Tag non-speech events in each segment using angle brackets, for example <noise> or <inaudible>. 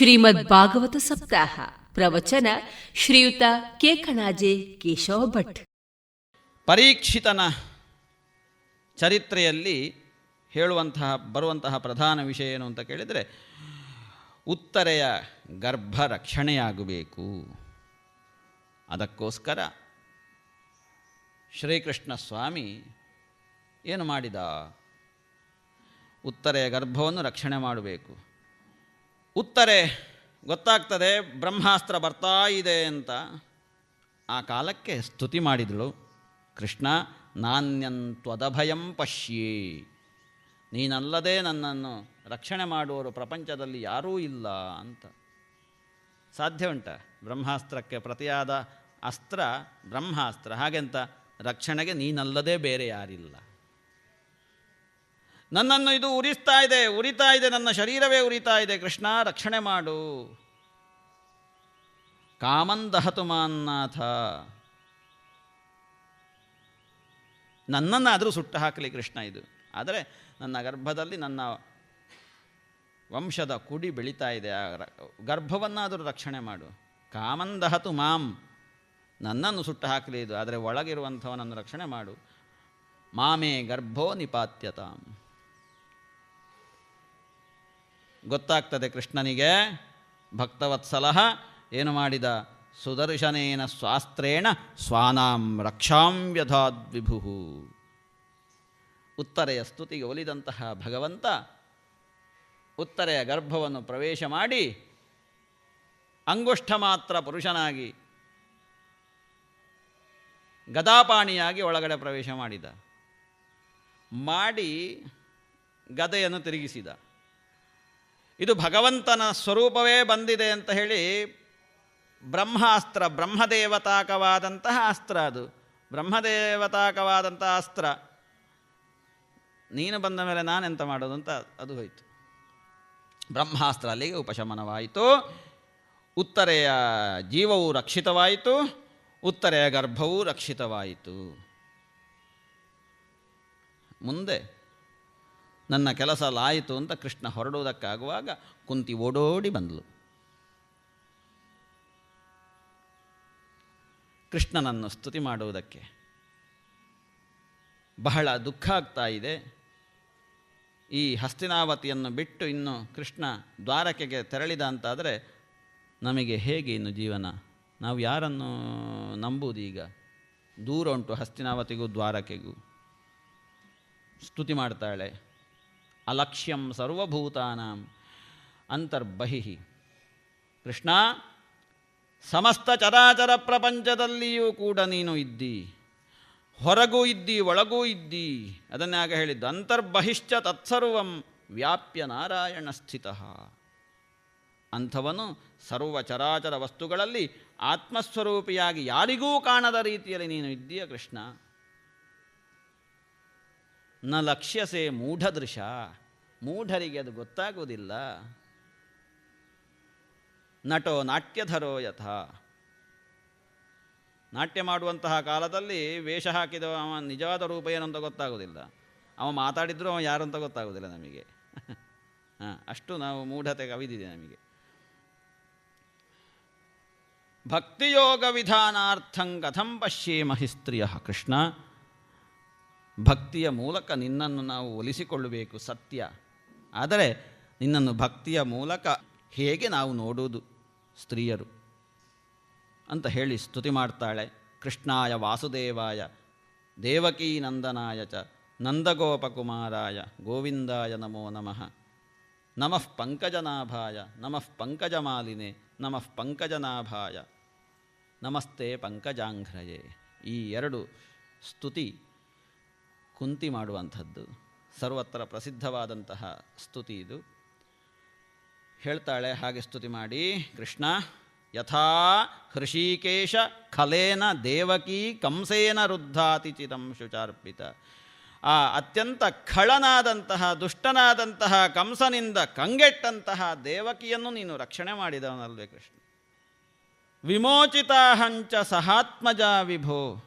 ಶ್ರೀಮದ್ ಭಾಗವತ ಸಪ್ತಾಹ. ಪ್ರವಚನ ಶ್ರೀಯುತ ಕೇಕಣಾಜೆ ಕೇಶವ ಭಟ್. ಪರೀಕ್ಷಿತನ ಚರಿತ್ರೆಯಲ್ಲಿ ಹೇಳುವಂತಹ, ಬರುವಂತಹ ಪ್ರಧಾನ ವಿಷಯ ಏನು ಅಂತ ಕೇಳಿದರೆ, ಉತ್ತರೆಯ ಗರ್ಭ ರಕ್ಷಣೆಯಾಗಬೇಕು. ಅದಕ್ಕೋಸ್ಕರ ಶ್ರೀಕೃಷ್ಣ ಸ್ವಾಮಿ ಏನು ಮಾಡಿದ? ಉತ್ತರೆಯ ಗರ್ಭವನ್ನು ರಕ್ಷಣೆ ಮಾಡಬೇಕು. ಉತ್ತರೆ ಗೊತ್ತಾಗ್ತದೆ, ಬ್ರಹ್ಮಾಸ್ತ್ರ ಬರ್ತಾ ಇದೆ ಅಂತ. ಆ ಕಾಲಕ್ಕೆ ಸ್ತುತಿ ಮಾಡಿದಳು, ಕೃಷ್ಣ ನಾಣ್ಯಂತ್ವದಭಯಂ ಪಶ್ಯೇ. ನೀನಲ್ಲದೆ ನನ್ನನ್ನು ರಕ್ಷಣೆ ಮಾಡುವರು ಪ್ರಪಂಚದಲ್ಲಿ ಯಾರೂ ಇಲ್ಲ ಅಂತ. ಸಾಧ್ಯ ಉಂಟ, ಬ್ರಹ್ಮಾಸ್ತ್ರಕ್ಕೆ ಪ್ರತಿಯಾದ ಅಸ್ತ್ರ ಬ್ರಹ್ಮಾಸ್ತ್ರ. ಹಾಗೆಂತ, ರಕ್ಷಣೆಗೆ ನೀನಲ್ಲದೆ ಬೇರೆ ಯಾರಿಲ್ಲ. ನನ್ನನ್ನು ಇದು ಉರಿಸ್ತಾ ಇದೆ, ಉರಿತಾ ಇದೆ, ನನ್ನ ಶರೀರವೇ ಉರಿತಾ ಇದೆ. ಕೃಷ್ಣ, ರಕ್ಷಣೆ ಮಾಡು. ಕಾಮಂದಹತು ಮಾನ್ನಾಥ. ನನ್ನನ್ನಾದರೂ ಸುಟ್ಟು ಹಾಕಲಿ ಕೃಷ್ಣ ಇದು. ಆದರೆ ನನ್ನ ಗರ್ಭದಲ್ಲಿ ನನ್ನ ವಂಶದ ಕುಡಿ ಬೆಳೀತಾ ಇದೆ. ಆ ಗರ್ಭವನ್ನಾದರೂ ರಕ್ಷಣೆ ಮಾಡು. ಕಾಮಂದಹತು ಮಾಂ. ನನ್ನನ್ನು ಸುಟ್ಟು ಹಾಕಲಿ ಇದು. ಆದರೆ ಒಳಗಿರುವಂಥವನನ್ನು ರಕ್ಷಣೆ ಮಾಡು. ಮಾಮೇ ಗರ್ಭೋ ನಿಪಾತ್ಯತಾಂ. ಗೊತ್ತಾಗ್ತದೆ ಕೃಷ್ಣನಿಗೆ. ಭಕ್ತವತ್ಸಲಹ ಏನು ಮಾಡಿದ? ಸುದರ್ಶನೇನ ಸ್ವಾಸ್ತ್ರೇಣ ಸ್ವಾನಾಂ ರಕ್ಷಾಂ ವ್ಯಧಾದ್ವಿಭು. ಉತ್ತರೆಯ ಸ್ತುತಿಗೆ ಒಲಿದಂತಹ ಭಗವಂತ ಉತ್ತರೆಯ ಗರ್ಭವನ್ನು ಪ್ರವೇಶ ಮಾಡಿ ಅಂಗುಷ್ಠ ಮಾತ್ರ ಪುರುಷನಾಗಿ ಗದಾಪಾಣಿಯಾಗಿ ಒಳಗಡೆ ಪ್ರವೇಶ ಮಾಡಿದ. ಮಾಡಿ ಗದೆಯನ್ನು ತಿರುಗಿಸಿದ. ಇದು ಭಗವಂತನ ಸ್ವರೂಪವೇ ಬಂದಿದೆ ಅಂತ ಹೇಳಿ ಬ್ರಹ್ಮಾಸ್ತ್ರ, ಬ್ರಹ್ಮದೇವತಾಕವಾದಂತಹ ಅಸ್ತ್ರ ಅದು. ಬ್ರಹ್ಮದೇವತಾಕವಾದಂತಹ ಅಸ್ತ್ರ. ನೀನು ಬಂದ ಮೇಲೆ ನಾನೆಂತ ಮಾಡೋದು ಅಂತ ಅದು ಹೋಯಿತು. ಬ್ರಹ್ಮಾಸ್ತ್ರ ಅಲ್ಲಿಗೆ ಉಪಶಮನವಾಯಿತು. ಉತ್ತರೆಯ ಜೀವವು ರಕ್ಷಿತವಾಯಿತು. ಉತ್ತರೆಯ ಗರ್ಭವೂ ರಕ್ಷಿತವಾಯಿತು. ಮುಂದೆ ನನ್ನ ಕೆಲಸ ಲಾಯಿತು ಅಂತ ಕೃಷ್ಣ ಹೊರಡೋದಕ್ಕಾಗುವಾಗ ಕುಂತಿ ಓಡೋಡಿ ಬಂದಳು. ಕೃಷ್ಣನನ್ನು ಸ್ತುತಿ ಮಾಡುವುದಕ್ಕೆ ಬಹಳ ದುಃಖ ಆಗ್ತಾ ಇದೆ. ಈ ಹಸ್ತಿನಾವತಿಯನ್ನು ಬಿಟ್ಟು ಇನ್ನು ಕೃಷ್ಣ ದ್ವಾರಕೆಗೆ ತೆರಳಿದ ಅಂತಾದರೆ ನಮಗೆ ಹೇಗೆ ಇನ್ನು ಜೀವನ? ನಾವು ಯಾರನ್ನು ನಂಬುವುದೀಗ ದೂರ ಉಂಟು ಹಸ್ತಿನಾವತಿಗೂ ದ್ವಾರಕೆಗೂ. ಸ್ತುತಿ ಮಾಡ್ತಾಳೆ. ಅಲಕ್ಷ್ಯಂ ಸರ್ವಭೂತಾನಾಂ ಅಂತರ್ಬಹಿ ಕೃಷ್ಣ ಸಮಸ್ತ ಚರಾಚರ ಪ್ರಪಂಚದಲ್ಲಿಯೂ ಕೂಡ ನೀನು ಇದ್ದಿ, ಹೊರಗೂ ಇದ್ದಿ, ಒಳಗೂ ಇದ್ದಿ ಅದನ್ನೇ ಆಗ ಹೇಳಿದ್ದು ಅಂತರ್ಬಹಿಶ್ಚ ತತ್ಸರ್ವಂ ವ್ಯಾಪ್ಯ ನಾರಾಯಣ ಸ್ಥಿತ। ಅಂಥವನು ಸರ್ವ ಚರಾಚರ ವಸ್ತುಗಳಲ್ಲಿ ಆತ್ಮಸ್ವರೂಪಿಯಾಗಿ ಯಾರಿಗೂ ಕಾಣದ ರೀತಿಯಲ್ಲಿ ನೀನು ಇದ್ದೀಯ ಕೃಷ್ಣ? ನ ಲಕ್ಷ್ಯಸೆ ಮೂಢದೃಶ. ಮೂಢರಿಗೆ ಅದು ಗೊತ್ತಾಗುವುದಿಲ್ಲ. ನಟೋ ನಾಟ್ಯಧರೋ ಯಥ. ನಾಟ್ಯ ಮಾಡುವಂತಹ ಕಾಲದಲ್ಲಿ ವೇಷ ಹಾಕಿದವ ಅವ ನಿಜವಾದ ರೂಪ ಏನು ಅಂತ ಗೊತ್ತಾಗೋದಿಲ್ಲ ಅವ ಮಾತಾಡಿದ್ರು ಅವ ಯಾರು ಅಂತ ಗೊತ್ತಾಗೋದಿಲ್ಲ ನಮಗೆ. <laughs> ಹಾಂ, ಅಷ್ಟು ನಾವು ಮೂಢತೆ ಕವಿದಿದೆ ನಮಗೆ. ಭಕ್ತಿಯೋಗ ವಿಧಾನಾರ್ಥಂ ಕಥಂ ಪಶ್ಯೇ ಹಿಸ್ತ್ರಿಯ ಕೃಷ್ಣ. ಭಕ್ತಿಯ ಮೂಲಕ ನಿನ್ನನ್ನು ನಾವು ಒಲಿಸಿಕೊಳ್ಳಬೇಕು ಸತ್ಯ. ಆದರೆ ನಿನ್ನನ್ನು ಭಕ್ತಿಯ ಮೂಲಕ ಹೇಗೆ ನಾವು ನೋಡುವುದು ಸ್ತ್ರೀಯರು? ಅಂತ ಹೇಳಿ ಸ್ತುತಿ ಮಾಡ್ತಾಳೆ ಕೃಷ್ಣಾಯ ವಾಸುದೇವಾಯ, ದೇವಕೀ ನಂದನಾಯ ಚ ನಂದಗೋಪಕುಮಾರಾಯ, ಗೋವಿಂದಾಯ ನಮೋ ನಮಃ. ನಮಃ ಪಂಕಜನಾಭಾಯ, ನಮಃ ಪಂಕಜಮಾಲಿನೆ, ನಮಃ ಪಂಕಜನಾಭಾಯ. ನಮಸ್ತೆ ಪಂಕಜಾಂಘ್ರಯೇ. ಈ ಎರಡು ಸ್ತುತಿ ಕುಂತಿ ಮಾಡುವಂಥದ್ದು. ಸರ್ವತ್ರ ಪ್ರಸಿದ್ಧವಾದಂತಹ ಸ್ತುತಿ ಇದು. ಹೇಳ್ತಾಳೆ, ಹಾಗೆ ಸ್ತುತಿ ಮಾಡಿ. ಕೃಷ್ಣ, ಯಥಾ ಹೃಷಿಕೇಶ ಖಲೇನ ದೇವಕಿ ಕಂಸೇನ ರುದ್ಧಾತಿ ಚಿದಂ ಶುಚಾರ್ಪಿತ. ಆ ಅತ್ಯಂತ ಖಳನಾದಂತಹ, ದುಷ್ಟನಾದಂತಹ ಕಂಸನಿಂದ ಕಂಗೆಟ್ಟಂತಹ ದೇವಕಿಯನ್ನು ನೀನು ರಕ್ಷಣೆ ಮಾಡಿದವನಲ್ವೇ ಕೃಷ್ಣ. ವಿಮೋಚಿತಾಹಂಚ ಸಹಾತ್ಮಜ ವಿಭೋ.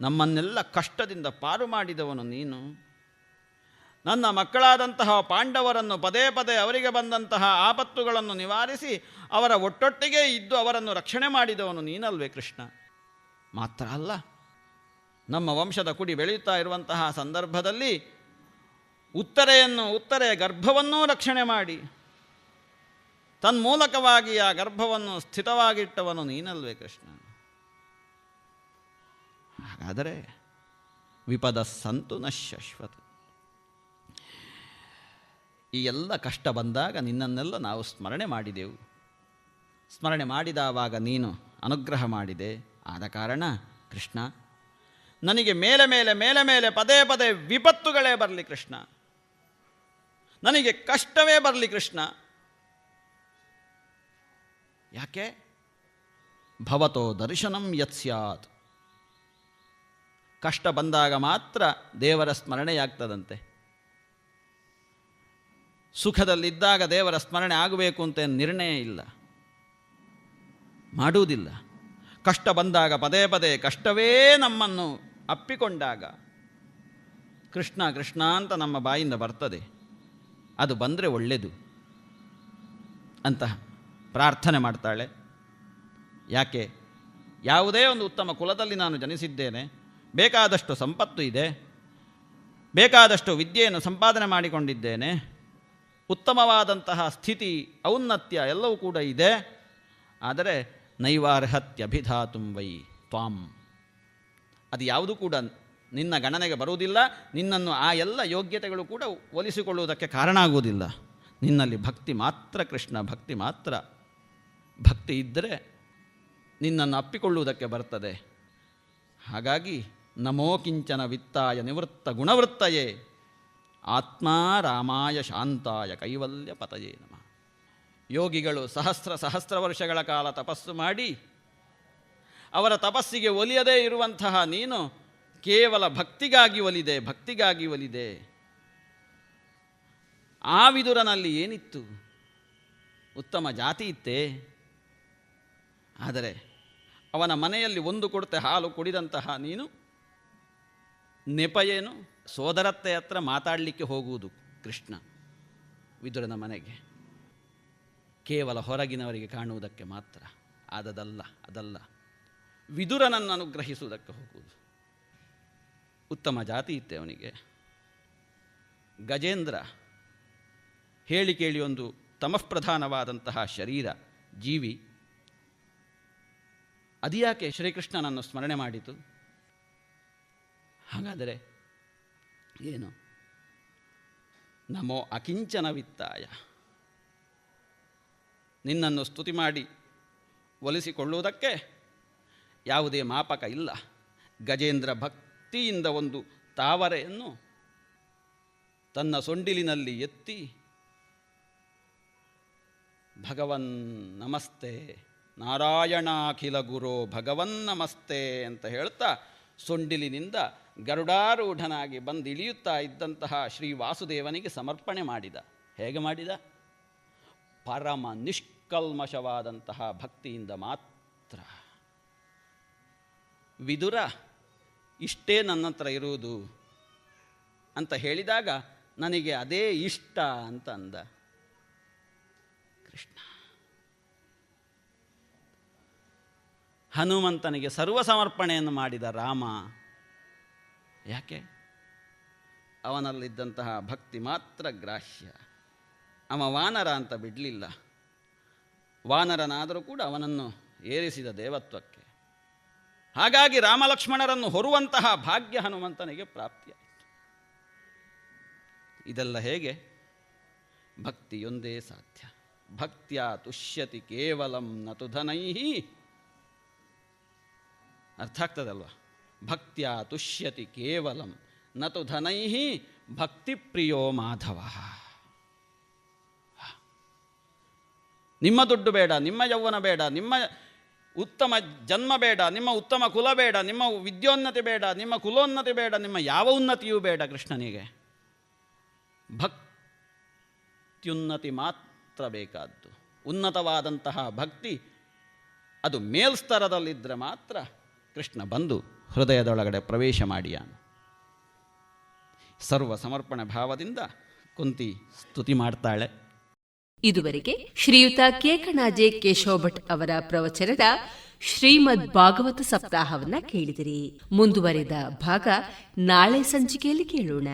ನಮ್ಮನ್ನೆಲ್ಲ ಕಷ್ಟದಿಂದ ಪಾರು ಮಾಡಿದವನು ನೀನು. ನನ್ನ ಮಕ್ಕಳಾದಂತಹ ಪಾಂಡವರನ್ನು ಪದೇ ಪದೇ ಅವರಿಗೆ ಬಂದಂತಹ ಆಪತ್ತುಗಳನ್ನು ನಿವಾರಿಸಿ ಅವರ ಒಟ್ಟೊಟ್ಟಿಗೆ ಇದ್ದು ಅವರನ್ನು ರಕ್ಷಣೆ ಮಾಡಿದವನು ನೀನಲ್ವೇ ಕೃಷ್ಣ. ಮಾತ್ರ ಅಲ್ಲ, ನಮ್ಮ ವಂಶದ ಕುಡಿ ಬೆಳೆಯುತ್ತಾ ಇರುವಂತಹ ಸಂದರ್ಭದಲ್ಲಿ ಉತ್ತರೆಯನ್ನು ಉತ್ತರೆಯ ಗರ್ಭವನ್ನೂ ರಕ್ಷಣೆ ಮಾಡಿ, ತನ್ಮೂಲಕವಾಗಿ ಆ ಗರ್ಭವನ್ನು ಸ್ಥಿತವಾಗಿಟ್ಟವನು ನೀನಲ್ವೇ ಕೃಷ್ಣ. ಹಾಗಾದರೆ ವಿಪದ ಸಂತು ನ ಶಾಶ್ವತ ಈ ಎಲ್ಲ ಕಷ್ಟ ಬಂದಾಗ ನಿನ್ನನ್ನೆಲ್ಲ ನಾವು ಸ್ಮರಣೆ ಮಾಡಿದೆವು. ಸ್ಮರಣೆ ಮಾಡಿದವಾಗ ನೀನು ಅನುಗ್ರಹ ಮಾಡಿದೆ. ಆದ ಕಾರಣ ಕೃಷ್ಣ, ನನಗೆ ಮೇಲೆ ಮೇಲೆ ಮೇಲೆ ಮೇಲೆ ಪದೇ ಪದೇ ವಿಪತ್ತುಗಳೇ ಬರಲಿ ಕೃಷ್ಣ. ನನಗೆ ಕಷ್ಟವೇ ಬರಲಿ ಕೃಷ್ಣ. ಯಾಕೆ? ಭವತೋ ದರ್ಶನಂ ಯತ್ ಸ್ಯಾತ್. ಕಷ್ಟ ಬಂದಾಗ ಮಾತ್ರ ದೇವರ ಸ್ಮರಣೆಯಾಗ್ತದಂತೆ. ಸುಖದಲ್ಲಿದ್ದಾಗ ದೇವರ ಸ್ಮರಣೆ ಆಗಬೇಕು ಅಂತ ನಿರ್ಣಯ ಇಲ್ಲ. ಮಾಡುವುದಿಲ್ಲ. ಕಷ್ಟ ಬಂದಾಗ ಪದೇ ಪದೇ ಕಷ್ಟವೇ ನಮ್ಮನ್ನು ಅಪ್ಪಿಕೊಂಡಾಗ ಕೃಷ್ಣ ಕೃಷ್ಣ ಅಂತ ನಮ್ಮ ಬಾಯಿಂದ ಬರ್ತದೆ. ಅದು ಬಂದರೆ ಒಳ್ಳೆಯದು ಅಂತ ಪ್ರಾರ್ಥನೆ ಮಾಡ್ತಾಳೆ. ಯಾಕೆ? ಯಾವುದೇ ಒಂದು ಉತ್ತಮ ಕುಲದಲ್ಲಿ ನಾನು ಜನಿಸಿದ್ದೇನೆ. ಬೇಕಾದಷ್ಟು ಸಂಪತ್ತು ಇದೆ. ಬೇಕಾದಷ್ಟು ವಿದ್ಯೆಯನ್ನು ಸಂಪಾದನೆ ಮಾಡಿಕೊಂಡಿದ್ದೇನೆ. ಉತ್ತಮವಾದಂತಹ ಸ್ಥಿತಿ, ಔನ್ನತ್ಯ ಎಲ್ಲವೂ ಕೂಡ ಇದೆ. ಆದರೆ ನೈವಾರ್ಹತ್ಯಭಿಧಾತುಂ ವೈ ತ್ವಾಂ. ಅದು ಯಾವುದು ಕೂಡ ನಿನ್ನ ಗಣನೆಗೆ ಬರುವುದಿಲ್ಲ. ನಿನ್ನನ್ನು ಆ ಎಲ್ಲ ಯೋಗ್ಯತೆಗಳು ಕೂಡ ಒಲಿಸಿಕೊಳ್ಳುವುದಕ್ಕೆ ಕಾರಣ ಆಗುವುದಿಲ್ಲ. ನಿನ್ನಲ್ಲಿ ಭಕ್ತಿ ಮಾತ್ರ, ಕೃಷ್ಣ ಭಕ್ತಿ ಮಾತ್ರ. ಭಕ್ತಿ ಇದ್ದರೆ ನಿನ್ನನ್ನು ಅಪ್ಪಿಕೊಳ್ಳುವುದಕ್ಕೆ ಬರ್ತದೆ. ಹಾಗಾಗಿ ನಮೋ ಕಿಂಚನ ವಿತ್ತಾಯ ನಿವೃತ್ತ ಗುಣವೃತ್ತಯೇ. ಆತ್ಮಾ ರಾಮಾಯ ಶಾಂತಾಯ ಕೈವಲ್ಯ ಪತಯೇ ನಮಃ. ಯೋಗಿಗಳು ಸಹಸ್ರ ಸಹಸ್ರ ವರ್ಷಗಳ ಕಾಲ ತಪಸ್ಸು ಮಾಡಿ, ಅವರ ತಪಸ್ಸಿಗೆ ಒಲಿಯದೇ ಇರುವಂತಹ ನೀನು ಕೇವಲ ಭಕ್ತಿಗಾಗಿ ಒಲಿದೆ ಭಕ್ತಿಗಾಗಿ ಒಲಿದೆ. ಆ ವಿದುರನಲ್ಲಿ ಏನಿತ್ತು? ಉತ್ತಮ ಜಾತಿ ಇತ್ತೇ? ಆದರೆ ಅವನ ಮನೆಯಲ್ಲಿ ಒಂದು ಕೊಡತೆ ಹಾಲು ಕುಡಿದಂತಹ ನೀನು ನೆಪ ಏನು? ಸೋದರತ್ತೆ ಹತ್ರ ಮಾತಾಡಲಿಕ್ಕೆ ಹೋಗುವುದು ಕೃಷ್ಣ ವಿದುರನ ಮನೆಗೆ. ಕೇವಲ ಹೊರಗಿನವರಿಗೆ ಕಾಣುವುದಕ್ಕೆ ಮಾತ್ರ. ಆದದಲ್ಲ, ಅದಲ್ಲ. ವಿದುರನನ್ನು ಅನುಗ್ರಹಿಸುವುದಕ್ಕೆ ಹೋಗುವುದು. ಉತ್ತಮ ಜಾತಿ ಇತ್ತೆ ಅವನಿಗೆ. ಗಜೇಂದ್ರ ಹೇಳಿ ಕೇಳಿ ಒಂದು ತಮಃಪ್ರಧಾನವಾದಂತಹ ಶರೀರ, ಜೀವಿ. ಅದ್ಯಾಕೆ ಶ್ರೀಕೃಷ್ಣನನ್ನು ಸ್ಮರಣೆ ಮಾಡಿತು? ಹಾಗಾದರೆ ಏನು? ನಮೋ ಅಕಿಂಚನ ವಿತ್ತಾಯ ನಿನ್ನನ್ನು ಸ್ತುತಿ ಮಾಡಿ ಒಲಿಸಿಕೊಳ್ಳುವುದಕ್ಕೆ ಯಾವುದೇ ಮಾಪಕ ಇಲ್ಲ. ಗಜೇಂದ್ರ ಭಕ್ತಿಯಿಂದ ಒಂದು ತಾವರೆಯನ್ನು ತನ್ನ ಸೊಂಡಿಲಿನಲ್ಲಿ ಎತ್ತಿ ಭಗವನ್ ನಮಸ್ತೆ, ನಾರಾಯಣಾಖಿಲ ಗುರೋ ಭಗವನ್ ನಮಸ್ತೆ ಅಂತ ಹೇಳ್ತಾ ಸೊಂಡಿಲಿನಿಂದ ಗರುಡಾರೂಢನಾಗಿ ಬಂದು ಇಳಿಯುತ್ತಾ ಇದ್ದಂತಹ ಶ್ರೀ ವಾಸುದೇವನಿಗೆ ಸಮರ್ಪಣೆ ಮಾಡಿದ. ಹೇಗೆ ಮಾಡಿದ? ಪರಮ ನಿಷ್ಕಲ್ಮಶವಾದಂತಹ ಭಕ್ತಿಯಿಂದ ಮಾತ್ರ. ವಿದುರ, ಇಷ್ಟೇ ನನ್ನ ಹತ್ರ ಇರುವುದು ಅಂತ ಹೇಳಿದಾಗ ನನಗೆ ಅದೇ ಇಷ್ಟ ಅಂತ ಅಂದ ಕೃಷ್ಣ, ಹನುಮಂತನಿಗೆ ಸರ್ವ ಸಮರ್ಪಣೆಯನ್ನು ಮಾಡಿದ ರಾಮ ಯಾಕೆ? ಅವನಲ್ಲಿದ್ದಂತಹ ಭಕ್ತಿ ಮಾತ್ರ ಗ್ರಾಹ್ಯ. ಅವ ವಾನರ ಅಂತ ಬಿಡಲಿಲ್ಲ. ವಾನರನಾದರೂ ಕೂಡ ಅವನನ್ನು ಏರಿಸಿದ ದೇವತ್ವಕ್ಕೆ. ಹಾಗಾಗಿ ರಾಮಲಕ್ಷ್ಮಣರನ್ನು ಹೊರುವಂತಹ ಭಾಗ್ಯ ಹನುಮಂತನಿಗೆ ಪ್ರಾಪ್ತಿಯಾಯಿತು. ಇದೆಲ್ಲ ಹೇಗೆ? ಭಕ್ತಿಯೊಂದೇ ಸಾಧ್ಯ. ಭಕ್ತಿಯ ತುಷ್ಯತಿ ಕೇವಲಂ ನತು ಧನೈಹಿ ಅರ್ಥ ಆಗ್ತದಲ್ವ? ಭಕ್ತಿಯ ತುಷ್ಯತಿ ಕೇವಲಂ, ನತು ಭಕ್ತಿ ಪ್ರಿಯೋ ಮಾಧವ. ನಿಮ್ಮ ದುಡ್ಡು ಬೇಡ, ನಿಮ್ಮ ಯೌವನ ಬೇಡ, ನಿಮ್ಮ ಉತ್ತಮ ಜನ್ಮ ಬೇಡ, ನಿಮ್ಮ ಉತ್ತಮ ಕುಲ ಬೇಡ, ನಿಮ್ಮ ವಿದ್ಯೋನ್ನತಿ ಬೇಡ, ನಿಮ್ಮ ಕುಲೋನ್ನತಿ ಬೇಡ, ನಿಮ್ಮ ಯಾವ ಉನ್ನತಿಯೂ ಬೇಡ ಕೃಷ್ಣನಿಗೆ. ಭಕ್ತ್ಯುನ್ನತಿ ಮಾತ್ರ ಬೇಕಾದ್ದು. ಉನ್ನತವಾದಂತಹ ಭಕ್ತಿ ಅದು ಮೇಲ್ಸ್ತರದಲ್ಲಿದ್ದರೆ ಮಾತ್ರ ಕೃಷ್ಣ ಬಂದು ಹೃದಯದೊಳಗಡೆ ಪ್ರವೇಶ ಮಾಡಿಯಾನು ಸರ್ವ ಸಮರ್ಪಣೆ ಭಾವದಿಂದ ಕುಂತಿ ಸ್ತುತಿ ಮಾಡ್ತಾಳೆ. ಇದುವರೆಗೆ ಶ್ರೀಯುತ ಕೇಕಣಾಜೆ ಕೇಶವ ಭಟ್ ಅವರ ಪ್ರವಚನದ ಶ್ರೀಮದ್ ಭಾಗವತ ಸಪ್ತಾಹವನ್ನ ಕೇಳಿದಿರಿ. ಮುಂದುವರೆದ ಭಾಗ ನಾಳೆ ಸಂಚಿಕೆಯಲ್ಲಿ ಕೇಳೋಣ.